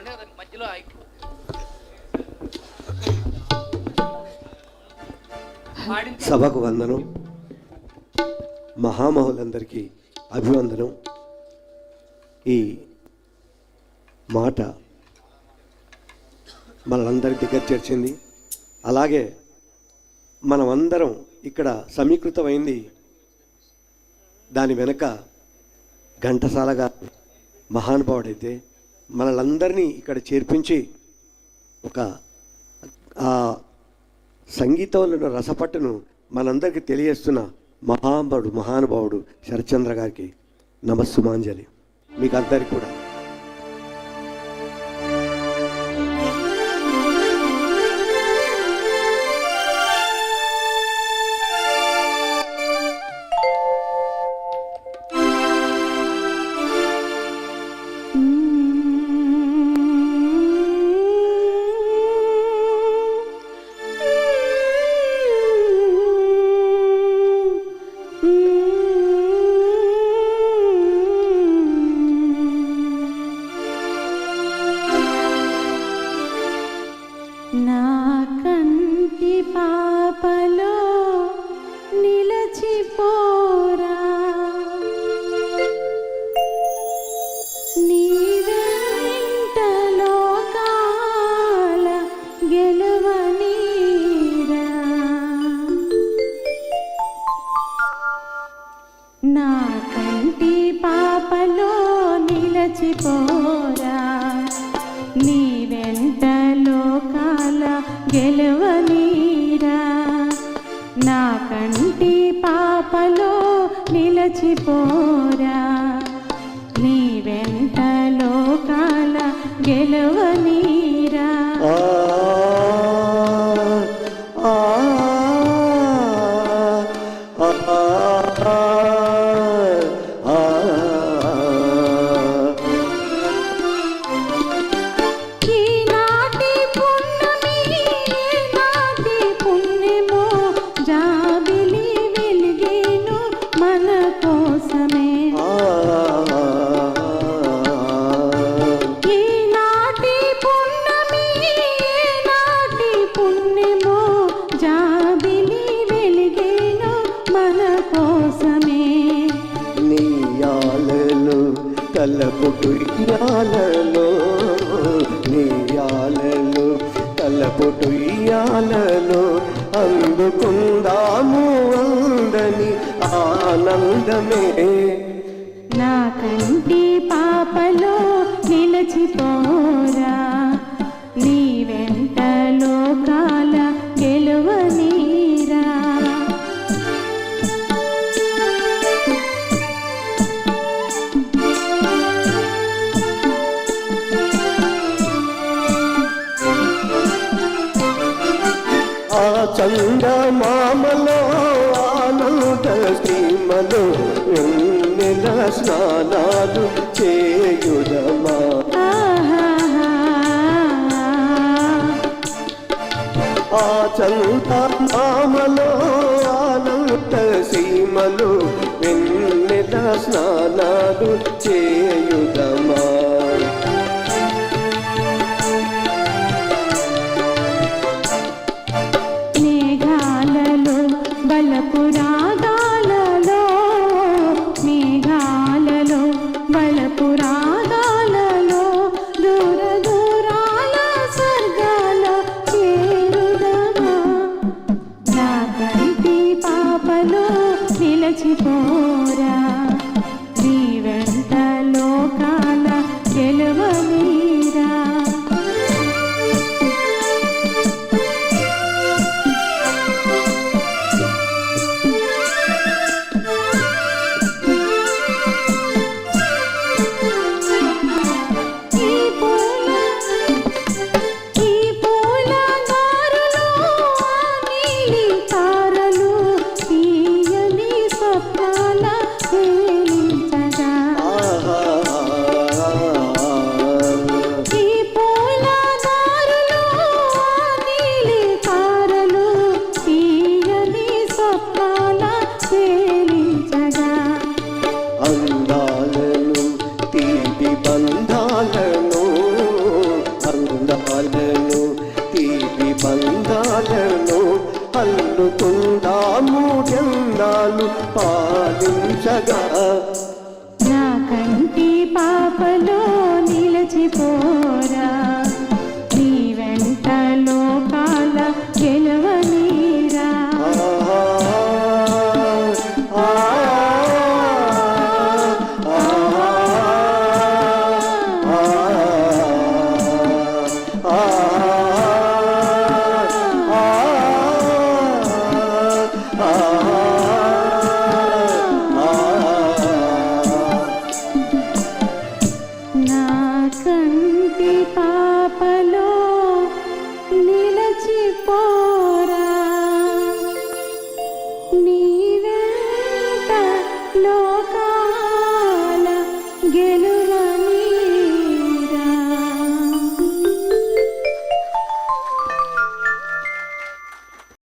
చెప్పండి అది మధ్యలో సభకు వందనం మహామహులందరికీ అభివందనం. ఈ మాట మనందరి దగ్గర చేర్చింది. అలాగే మనమందరం ఇక్కడ సమీకృతమైంది. దాని వెనక ఘంటసాలగా మహానుభావుడైతే మనలందరినీ ఇక్కడ చేర్పించి ఒక ఆ సంగీతంలో ఉన్న రసపట్టును మనందరికీ తెలియజేస్తున్న మహాంబడు మహానుభావుడు శరత్చంద్ర గారికి నమస్సుమాంజలి. మీకు అందరికీ కూడా. నిలచిపోరా నీ వెంట లోకాల గెలవనీరా. నా కంటి పాపలో నిలచిపోరా. నీ వెంట లోకాల గెలవనీ తలపుటు ఇయాలలో నీయాలలో తలపుటు ఇయాలలో అందుకుందాము అందని ఆనందమే. నా కంటి పాపలో నిలచిపోరా. చందమామలో ఆనంద సీమలో ఎన్నెల స్నానాలు చేయుదమా ఆహాహా. ఆ చందమామలో పాలించగా. నా కంటి పాపలో నిలచిపోరా. నీ వెంట లోకాల గెలవనీరా Ah ప్రతి పాపలో నిలచిపోరా నీ వేటలో